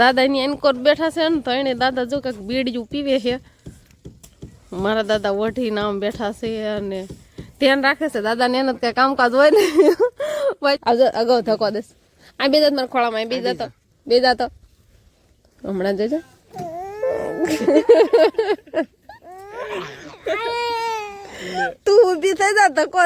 દાદાની એનકોર બેઠા છે ને તો એને દાદા જો કંઈક બીડિયું પીવે છે. મારા દાદા વઢી નામ બેઠા છે અને ધ્યાન રાખે છે. દાદાને એને કંઈ કામકાજ હોય ને. અગાઉ ધકો દેસ આ બે દાંત મારા ખોળામાં બે દાંતો. બે દાંતો. હમણાં જજો. તું ઊભી થઈ જા ધકો.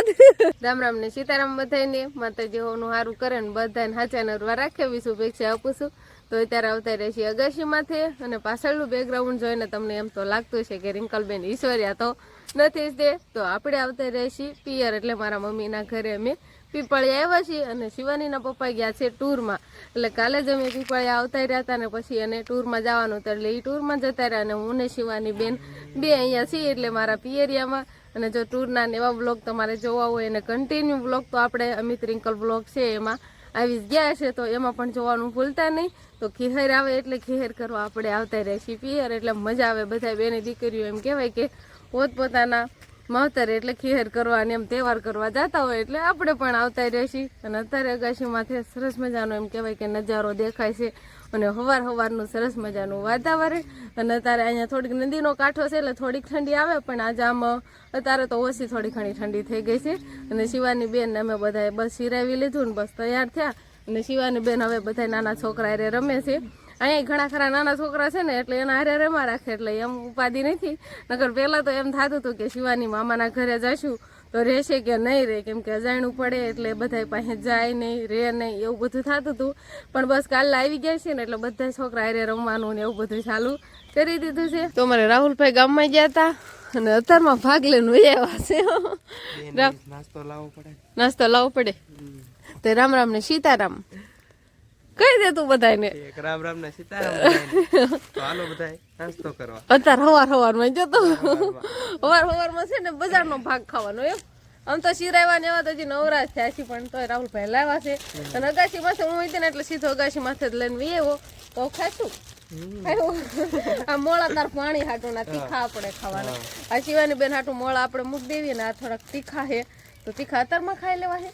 રામ રામ ને સીતારામ બધાને માતાજી હોનું સારું કરે ને બધાને હાચા નરવા રાખે. વિશું શુભેચ્છા આપું છું. તો અત્યારે આવતા રહેશે અગાશીમાંથી અને પાછળનું બેકગ્રાઉન્ડ જોઈને તમને એમ તો લાગતું છે કે રિંકલબેન ઈશ્વર્યા તો નથી જ તે. તો આપણે આવતા રહીશી પિયર એટલે મારા મમ્મીના ઘરે અમે. પીપળિયા આવ્યા છીએ અને શિવાનીના પપ્પા ગયા છે ટૂરમાં. એટલે કાલે જ અમે પીપળિયા આવતા રહ્યા હતા ને પછી એને ટૂરમાં જવાનું હતું. એટલે એ ટૂરમાં જતા રહ્યા અને હું ને શિવાની બેન બે અહીંયા છીએ એટલે મારા પિયરિયામાં. અને જો ટૂરના એવા બ્લોગ તમારે જોવા હોય અને કન્ટિન્યુ બ્લોગ તો આપણે અમિત રિંકલ બ્લોગ છે એમાં. આવી ગયા છે, તો એમાં પણ જોવાનું ભૂલતા નહીં. તો ખીહેર આવે એટલે ખીહેર કરવા આપણે આવતા રહેશી પિયર એટલે મજા આવે બધા બેની દીકરીઓ એમ કહેવાય કે પોતપોતાના માવતરે એટલે ખેર કરવા અને એમ તહેવાર કરવા જતા હોય એટલે આપણે પણ આવતા રહીશી. અને અત્યારે અગાશીમાંથી સરસ મજાનો એમ કહેવાય કે નજારો દેખાય છે. અને હવાર હવારનું સરસ મજાનું વાતાવરણ. અને અત્યારે અહીંયા થોડીક નદીનો કાંઠો છે એટલે થોડીક ઠંડી આવે, પણ આજે આમ, અત્યારે તો ઓછી થોડી ઘણી ઠંડી થઈ ગઈ છે. અને શિવાની બેન અમે બધાએ બસ શિરાવી લીધું ને બસ તૈયાર થયા. અને શિવાની બેન હવે બધા નાના છોકરા રમે છે. અહીંયા ઘણા ખરા નાના છોકરા છે ને એટલે એના હારે રમા રાખે એટલે એમ ઉપાધિ નથી. નકર પહેલાં તો એમ થતું હતું કે શિવાની મામાના ઘરે જઈશું તો રહેશે કે નહીં રહે કેમ કે અજાણું પડે એટલે બધા પાસે જાય નહીં રહે નહીં એવું બધું થતું હતું. પણ બસ કાલે આવી ગયા છે ને એટલે બધા છોકરા હારે રમવાનું ને એવું બધું ચાલુ કરી દીધું છે. તો મારે રાહુલભાઈ ગામમાં ગયા હતા અને અત્યારમાં ભાગ લઈને વહી આવ્યા છે. નાસ્તો લાવવો પડે. નાસ્તો લાવવો પડે. તો રામ રામ ને સીતારામ. કહી દે તું બધાને એક રામ રામ ને સીતારામ તો હાલો બધાય નાસ્તો કરવા. અત્યારે હવાર હવારમાં જતો હવાર હવારમાં છે ને બજારનો ભાગ ખાવાનો એમ. આમ તો શિરાવા ને એવા તો હજી નવરાજ થયા છે પણ તોય રાહુલભાઈ લાવ્યા છે. અને અગાસી માથે હું હતી ને એટલે સીધો અગાસી માથે જ લઈને વી આવ્યો. તો ખાશું. આ મોળા તાર પાણી હાટું ના તીખા આપણે ખાવાના. આ શિવાની બેન હાટું મોળા આપણે મૂક દેવીએ ને આ થોડાક તીખા હે તો તીખા અત્યારમાં ખાઈ લેવા હે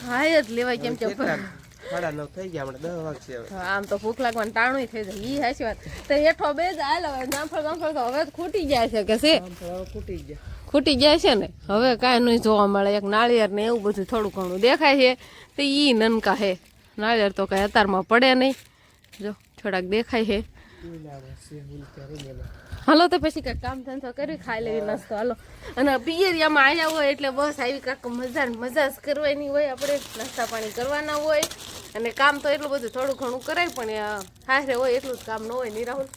ખાઈ જ લેવાય કેમ કે સાડા નવ થઈ ગયા હમણાં દસ વાગશે હવે. આમ તો ભૂખ લાગવાનું ટાણું થઈ જાય. ઈ હાચી વાત. તો હેઠો બે જ હાલ હવે જામફળ તો હવે ખૂટી જાય છે કે છે? ગયા. ખૂટી જાય છે ને? હવે કાંઈ નહીં જોવા મળે. એક નાળિયેર ને એવું બધું થોડું ઘણું દેખાય છે. તો ઈ નનકા હે નાળિયેર તો કાંઈ અતારમાં પડે નહીં. જો થોડાક દેખાય છે. હાલો તો પછી કંઈક કામ ધંધો કર્યું, ખાઈ લેવી, નાસ્તો, હાલો. અને પિયરિયામાં આવ્યા હોય એટલે બસ આવી કાંક મજા મજા જ કરવાની હોય. આપણે નાસ્તા પાણી કરવાના હોય. અને કામ તો એટલું બધું થોડું ઘણું કરાય, પણ હારે હોય એટલું જ કામ ન હોય નહીં રાહુલ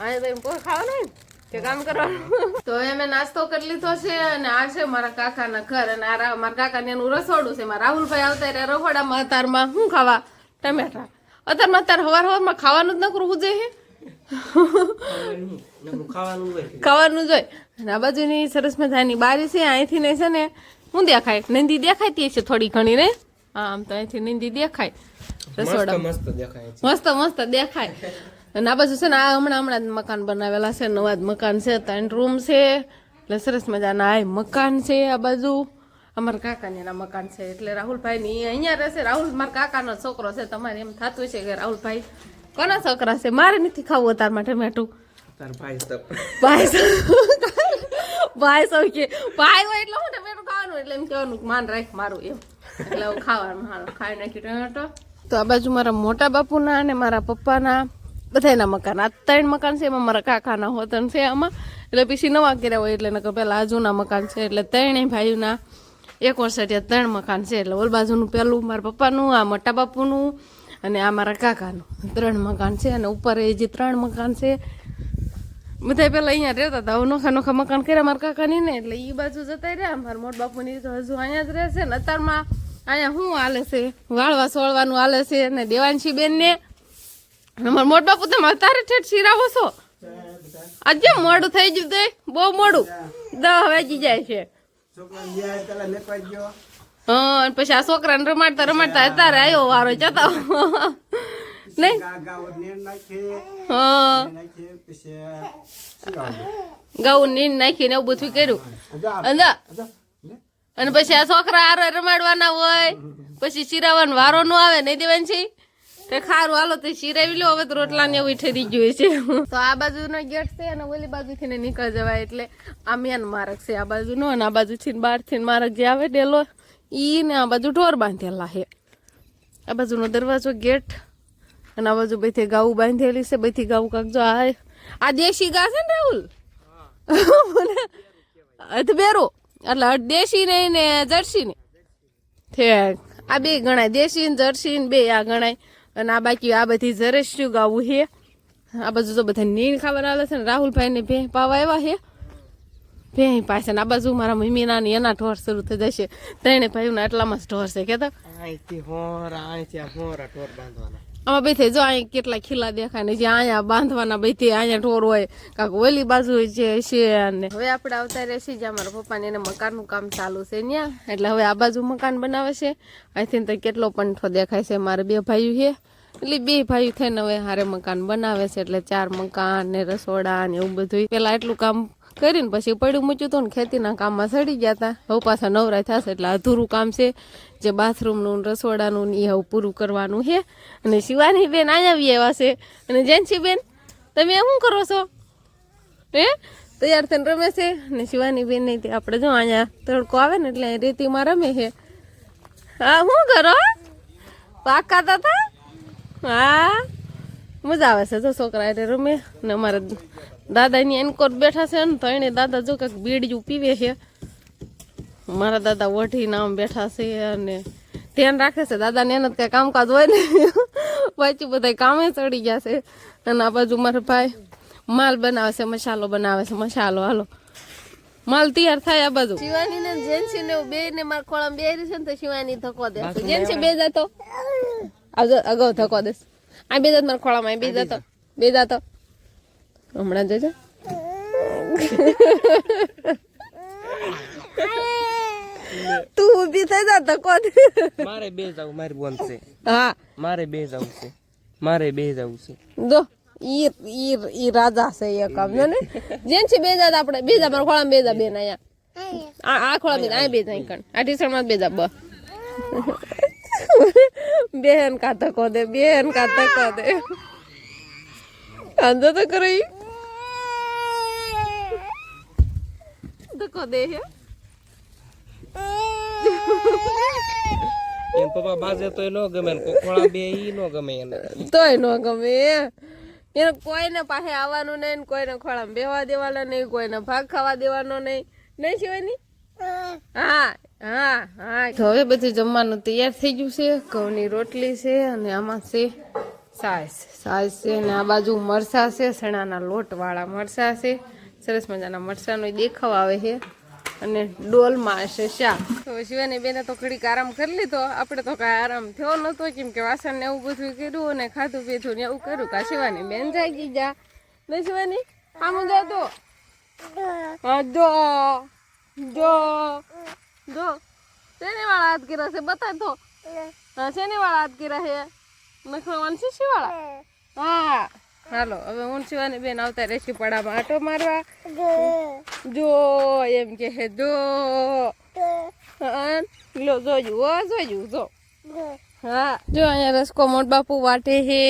હા તો એમ કોઈ ખાવાનું હોય કે કામ કરવાનું. તો હવે મેં નાસ્તો કરી લીધો છે અને આ છે મારા કાકાના ઘર અને આ મારા કાકાને એનું રસોડું છે. મારા રાહુલભાઈ આવતા રહ્યા રખોડામાં અતારમાં. શું ખાવા? ટમેટા. અતારમાં અત્યારે હવાર હવારમાં ખાવાનું જ નકરું કરવું જોઈએ ખાવાનું. હોય જોઈ. અને આ બાજુની સરસ મજાની બારી છે અહીંથી ને છે ને હું દેખાય. નંદી દેખાતી છે થોડી ઘણી ને? આમ તો અહીંથી નંદી દેખાય. રસોડા. મસ્ત દેખાય મસ્ત મસ્ત દેખાય. અને આ બાજુ છે ને આ હમણાં હમણાં જ મકાન બનાવેલા છે નવા જ મકાન છે ત્રણ રૂમ છે. એટલે સરસ મજાના આ મકાન છે આ બાજુ. અમારા કાકાની એના મકાન છે. એટલે રાહુલભાઈ ની અહીંયા રહેશે રાહુલ મારા કાકાનો છોકરો છે. તમારે એમ થતું છે કે રાહુલભાઈ કોના છોકરા છે? મારે નથી ખાવું તાર માટે મેઠું તાર ભાઈ તો ભાઈ સૌ ભાઈ સૌ કે ભાઈ હોય એટલે હું ટમેટું ખાવાનું એટલે એમ કહેવાનું માન રાખ મારું એમ. એટલે હું ખાવાનું હાલો ખાઈ નાખી ટમેટો તો આ બાજુ મારા મોટા બાપુના અને મારા પપ્પાના બધાયના મકાન. આ ત્રણ મકાન છે એમાં મારા કાકાના હોતન છે આમાં. એટલે પછી નવા કર્યા હોય એટલે નકર પહેલાં આજુના મકાન છે. એટલે ત્રણેય ભાઈઓના એક વર્ષ ત્રણ મકાન છે. એટલે ઓલ બાજુનું પેલું મારા પપ્પાનું આ મોટા બાપુનું અને આ મારા કાકાનું. ત્રણ મકાન છે અને ઉપર એ જે ત્રણ મકાન છે બધા પેલા અહીંયા રહેતા હતા. નોખા નોખા મકાન કર્યા. મારા કાકાની ને, એટલે એ બાજુ જતા રહ્યા. મારા મોટ બાપુની તો હજુ અહીંયા જ રહે છે ને. અત્યારમાં અહીંયા શું હાલે છે? વાળવા સોળવાનું હાલે છે ને દેવાંશી બેનને ને. મારા મોટ બાપુ, તમે અત્યારે ઠેઠ શીરાવો છો? આજે મોડું થઈ ગયું તે. બહુ મોડું. દહ વાગી જાય છે. હા પછી આ છોકરાને રમાડતા રમાડતા અત્યારે આવ્યો વારો જતા. નહીં? હા. નીંદ નાખીને એવું બધું કર્યું. અને પછી આ છોકરા હારે રમાડવાના હોય, પછી શિરાવાનો વારો નો આવે, નહીં દેવાન તે ખારું હાલો તે શિરાવી લો હવે તો રોટલા ને એવું ઠરી ગયું છે. તો આ બાજુનો ગેટ છે અને ઓલી બાજુથી ને નીકળ જવાય એટલે આમિયાન માર્ગ છે. આ બાજુનો અને આ બાજુથી થી બહારથી થી માર્ગ જે આવે ડેલો ઈ ને આ બાજુ ઢોર બાંધેલા છે. આ બાજુનો દરવાજો ગેટ અને આ બાજુ બધી ગાઉ બાંધેલી છે. બધી ગાઉ કાગજો આ આ દેશી ગા છે ને રાહુલ? બેરો. એટલે દેશી ને ને જર્સી ને. ઠેક આ બે ગણાય. દેશી ને જર્સી ને બે આ ગણાય. અને આ બાકી આ બધી જરસ્યું ગાવું છે. આ બાજુ તો બધા નીણ ખાવા આવે છે ને રાહુલભાઈ ને ભે પાવા આવ્યા છે. ભે પાસે ને આ બાજુ મારા મમ્મીના ને એના ઢોર શરૂ થઈ જશે. ત્રણે ભાઈઓના એટલામાં જ ઢોર છે કેતા. આમાં બેઠે જો અહીં કેટલા ખીલા દેખાય ને જે અહીંયા બાંધવાના બેથી અહીંયા ઢોર હોય કાંક ઓલી બાજુ જે છે અને હવે આપણે આવતા રહેશે જ્યાં મારા પપ્પાને એને મકાનનું કામ ચાલુ છે ત્યાં. એટલે હવે આ બાજુ મકાન બનાવે છે. અહીંથી તો કેટલો પંઠો દેખાય છે મારે બે ભાઈઓ છે. એટલે બે ભાઈ થઈને હવે હારે મકાન બનાવે છે એટલે ચાર મકાન ને રસોડા ને એવું બધું પેલા એટલું કામ કરીને પછી પડ્યું મૂક્યું હતું ને, ખેતીના કામમાં સડી ગયા હતા. હવે પાછા નવરાય થશે એટલે અધૂરું કામ છે. જે બાથરૂમનું રસોડાનું એ હવે પૂરું કરવાનું છે. અને શિવાની બેન અહીંયા આવી એવા છે. અને જેન્સી બેન, તમે શું કરો છો? હે? તૈયાર થઈને રમે છે. અને શિવાની બેન નહીં તે આપણે જો અહીંયા તડકો આવે ને એટલે રેતીમાં રમે છે. હા, શું કરો? પાકા હતા? હા. મજા આવે છે. જો છોકરા એટલે રમે ને અમારા દાદાની એનકોર બેઠા છે ને તો એને દાદા જો કંઈક બીડીયું પીવે છે. મારા દાદા વઢીને આમ બેઠા છે અને ધ્યાન રાખે છે. દાદાને એને કઈ કામકાજ હોય ને પાછું બધા કામે ચડી ગયા છે. અને આ બાજુ મારા ભાઈ માલ બનાવે છે મસાલો બનાવે છે. મસાલો હાલો. માલ તૈયાર થાય આ બાજુ. શિવાની ને જેન્સી ને બે ને મારા ખોળામાં બે છે ને તો શિવાની ધક્કો દે જેન્સી બે જતો અગાઉ ધક્કો દેસ આ બે જાત મારા ખોળામાં બે જતો બે જતો હમણાં જજો. તું ઊભી થઈ જા તો દે મારે બે જાવ મારી બોન છે. હા. મારે બે જવું છે. મારે બે જાવ છે. જો ઈ ઈ ઈ રાજા છે એક આમ ને. જેન છે બે જાત આપણે બે જા મારા ખોળામાં બે જા બેન અહીંયા આ આ ખોળા બે આ બે જા કણ. આ ટીશર્ટમાં બે જા બ. બેન કા ધક્કો દે બેન કા ધક્કો દે કાંદો તો કરી ધક્કો દે હે. એમ પપ્પા બાજે તો એ ન ગમે ને કોકોળા બે ઈ ન ગમે એને. તોય ન ગમે એને કોઈને પાસે આવવાનું નહીં કોઈને ખોળામાં બેવા દેવાના નહીં કોઈને ભાગ ખાવા દેવાનો નહીં. નહીં શિવાની હા હા હા. તો હવે બધું જમવાનું તૈયાર થઈ ગયું છે. ઘઉંની રોટલી છે અને આમાં છે સાસ. સાસ છે અને આ બાજુ મરસા છે સણાના લોટવાળા મરસા છે. સરસ મજાના મરસાનો દેખાવ આવે છે. અને ડોલમાં છે શાક. તો શિવાની બેને તો ઘડીક આરામ કરી લીધો. આપણે તો કાંઈ આરામ થયો નતો કેમ કે વાસણ ને એવું બધું કર્યું અને ખાધું પીધું ને એવું કર્યું. કા શિવાની બેન જાગી જા. નહીં શિવાની? આમ જાતો હા જો જો જો શેને વાળા હાથ કર્યા છે બતા તો હા શેને વાળા હાથ કર્યા છે નખવાન શીશી વાળા હા હાલો હવે હું શિવાની બેન આવતા રેસી પડામાં આટો મારવા જો એમ કે હે જો હા, લો જોયું હો જોયું જો હા જો અહીંયા રસકો મોટ બાપુ વાટે હે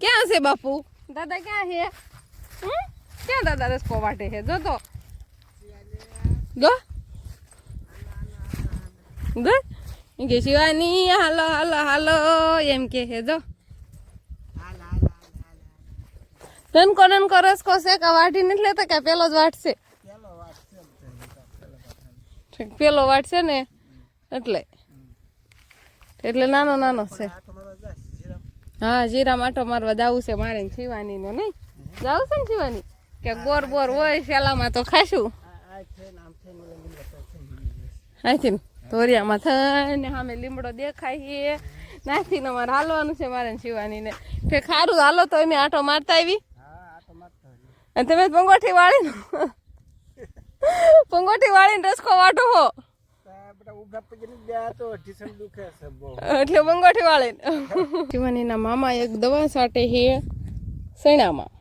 ક્યાં છે બાપુ દાદા ક્યાં હે હમ? ક્યાં દાદા રસકો વાટે હે જો તો જો જો કે શિવાની હાલો હાલો હાલો એમ કે હે જો. નનકો નનકો રસકો છે કે વાટી નથી લેતા કે પેલો જ વાટશે પેલો વાટશે ને એટલે. એટલે નાનો નાનો છે. હા જીરા માટો મારવા જાવું છે મારે શિવાની નો નહીં? જાવું છે ને શિવાની? કે ગોર બોર હોય શેલામાં તો ખાશું. ને. ધોરિયામાં થઈને સામે લીમડો દેખાય છે. નાથી ને મારે હાલવાનું છે મારે શિવાની ને તે ખારું હાલો તો અમે આટો મારતા આવી. અને તમે પંગોઠી વાળી પંગોઠી વાળીને રસકો વાટો હો. એટલે પંગોઠી વાળે શિવાનીના મામા એક દવા સાટે છે સૈણામાં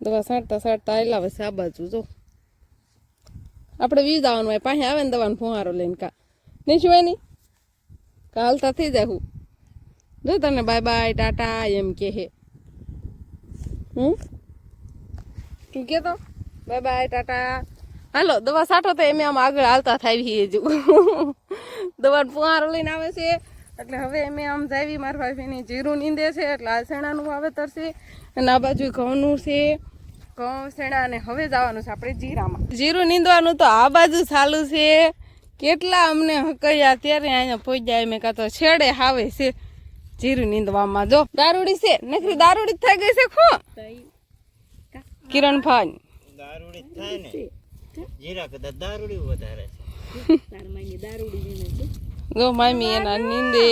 દવા સાટતા સાટતા આવેલા વસે આ બાજુ જો. આપણે વીજ આવવાનું હોય પાસે આવે ને દવાનો ફુહારો લઈને કા. નહીં શિવાની કા હાલતા થઈ જાય જો તને બાય બાય ટાટા, એમ કે હે. હું તું કે બાય બાય ટાટા. હાલો, દવા સાઠો તો એમ આમ આગળ હાલતા થાય હજુ. દવાનો ફુહારો લઈને આવે છે. એટલે હવે એમ આમ જાવી, મારી ભાભીની જીરું નીંદે છે, એટલે આ શેણાનું વાવેતર છે. અને આ બાજુ ઘઉંનું છે. ઘઉં અને હવે જવાનું છે આપણે જીરામાં. જીરું નીંદવાનું તો આ બાજુ ચાલુ છે. કેટલા અમને હકૈયા ત્યારે અહીંયા પહોંચ્યા મેં કાં તો છેડે આવે છે જીરું નીંદવામાં. જો દારૂડી છે. નખરી દારૂડી જ થઈ ગઈ છે ખો. કિરણ ફાન દારૂડી જ થાય ને. જીરા કદાચ દારૂડી વધારે જો મામી એના નીંદે.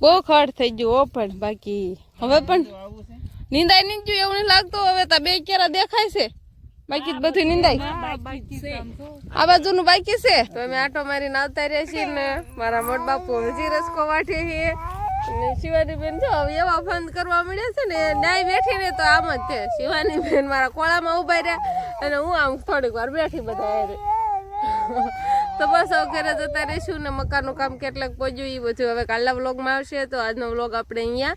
બહુ ખડ થઈ ગયું ઓ પણ બાકી. હવે પણ નિંદાય નહીં એવું નહીં લાગતું. હવે તો બે કેરા દેખાય છે. બાકી બધું નિંદાય. આ બાજુનું બાકી છે? તો અમે આટો મારીને આવતા રહ્યા છીએ ને મારા મોટ બાપુ હજી રસકો વાઠે છે અને શિવાની બેન જો હવે એવા ફંદ કરવા મળ્યા છે ને ડાય બેઠી ને તો આમ જ છે. શિવાની બેન મારા કોળામાં ઊભા રહ્યા અને હું આમ થોડીક વાર બેઠી બધા હારે. તો બસ ઘરે જતા રહીશું ને મકાનનું કામ કેટલાક પહોંચ્યું એ બધું હવે કાલના વ્લોગમાં આવશે તો આજનો વ્લોગ આપણે અહીંયા